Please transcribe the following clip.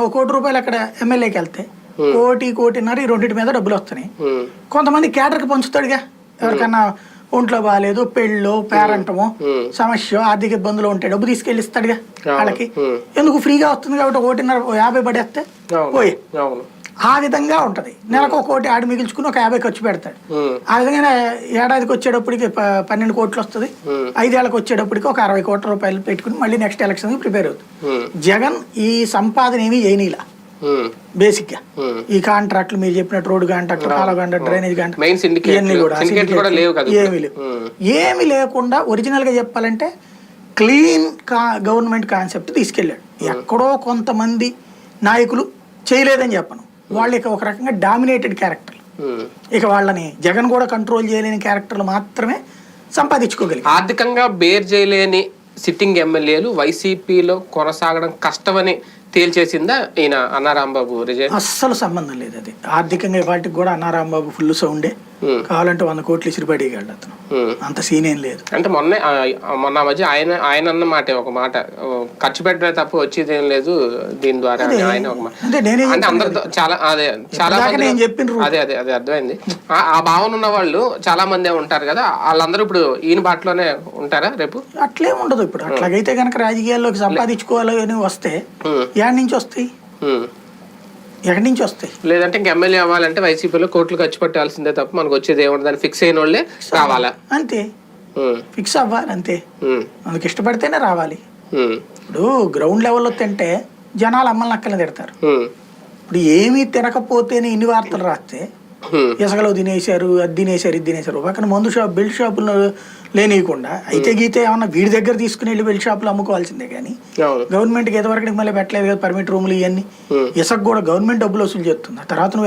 ఒక కోటి రూపాయలు అక్కడ ఎమ్మెల్యేకి వెళ్తే కోటి కోటిన్నర ఈ రెండింటి మీద డబ్బులు వస్తున్నాయి. కొంతమంది కేటర్కి పంచుతాడుగా. ఎవరికన్నా ఒంట్లో బాగాలేదు పెళ్ళో పేరంటమో. సమస్య ఆర్థిక ఇబ్బందులు ఉంటాయి డబ్బు తీసుకెళ్ళి ఇస్తాడుగా. వాళ్ళకి. ఎందుకు ఫ్రీగా వస్తుంది కాబట్టి ఒకటిన్నర యాభై పడేస్తే పోయి. ఆ విధంగా ఉంటది. నెలకు ఒక కోటి ఆడి మిగిల్చుకుని ఒక యాభై ఖర్చు పెడతాడు. ఆ విధంగా ఏడాదికి వచ్చేటప్పటికి పన్నెండు కోట్లు వస్తుంది. ఐదేళ్ళకి వచ్చేటప్పటికి ఒక అరవై కోట్ల రూపాయలు పెట్టుకుని మళ్ళీ నెక్స్ట్ ఎలక్షన్ ప్రిపేర్ అవుతుంది. జగన్ ఈ సంపాదన ఏమీ చేయనీలా. బేసిక్గా. ఈ కాంట్రాక్ట్లు మీరు చెప్పినట్టు రోడ్డు కాంట్రాక్ట్ కాలువ కాంట్రాక్ట్ డ్రైనేజ్ కాంట్రాక్ట్ ఇవన్నీ కూడా. ఏమీ లేవు. ఏమి లేకుండా ఒరిజినల్గా చెప్పాలంటే క్లీన్ కా గవర్నమెంట్ కాన్సెప్ట్ తీసుకెళ్ళాడు. ఎక్కడో కొంతమంది నాయకులు చేయలేదని చెప్పను. వాళ్ళు ఇక ఒక రకంగా డామినేటెడ్ క్యారెక్టర్. ఇక వాళ్ళని జగన్ కూడా కంట్రోల్ చేయలేని క్యారెక్టర్లు మాత్రమే సంపాదించుకోగలిగారు. ఆర్థికంగా బేర్ చేయలేని సిట్టింగ్ ఎమ్మెల్యేలు వైసీపీలో కొనసాగడం కష్టమని తేల్చేసిందా ఈయన అన్నారాంబాబు రిజైన్ అస్సలు సంబంధం లేదు అది. ఆర్థికంగా వాటికి కూడా అన్నారాంబాబు ఫుల్ సౌండే కావాలంటే వంద కోట్లు ఇసిరిపడేయగలడు అతను ఉమ్. అంత సీన్ ఏం లేదు. అంటే మొన్న మొన్న మధ్య ఆయన ఆయన అన్న మాట ఒక మాట. ఖర్చు పెట్టడమే తప్ప వచ్చేది ఏం లేదు దీని ద్వారా ఆయన ఒక మాట. అంటే అందరితో చాలా అదే చాలా. అదే అదే అదే అర్థమైంది. ఆ- భావన ఉన్న వాళ్ళు చాలా మంది ఉంటారు కదా. వాళ్ళందరూ ఇప్పుడు ఈయన బాటలోనే ఉంటారా రేపు? అట్లే ఉండదు ఇప్పుడు. అట్లాగైతే కనుక రాజకీయాల్లోకి సంపాదించుకోవాలి అని వస్తే ఎక్కడి నుంచి వస్తాయి. ఎక్కడి నుంచి వస్తాయి? లేదంటే ఇంక ఎమ్మెల్యే అవ్వాలంటే వైసీపీలో కోట్లు ఖర్చు పెట్టాల్సిందే తప్ప మనకు వచ్చేది ఏముండదని ఫిక్స్ అయిన వాళ్ళే రావాలా అంతే. ఫిక్స్ అవ్వాలి అంతే. మనకి ఇష్టపడితేనే రావాలి. ఇప్పుడు గ్రౌండ్ లెవెల్లో తింటే జనాలు అమ్మల్ని అక్కలని తిడతారు. ఇప్పుడు ఏమీ తినకపోతేనే ఇన్ని వార్తలు రాస్తే ఇసుకలో తినేశారు అది తినేశారు ఇది తినేశారు. పక్కన మందు షాప్ బెల్ట్ షాపులు లేనియకుండా అయితే గీతే ఏమన్నా వీడి దగ్గర తీసుకుని వెళ్ళి బెల్ట్ షాపులు అమ్ముకోవాల్సిందే కానీ గవర్నమెంట్కి ఎంతవరకు మళ్ళీ పెట్టలేదు కదా పర్మిట్ రూములు ఇవన్నీ. ఇసుక కూడా గవర్నమెంట్ డబ్బులు వసూలు చేస్తుంది. ఆ తర్వాత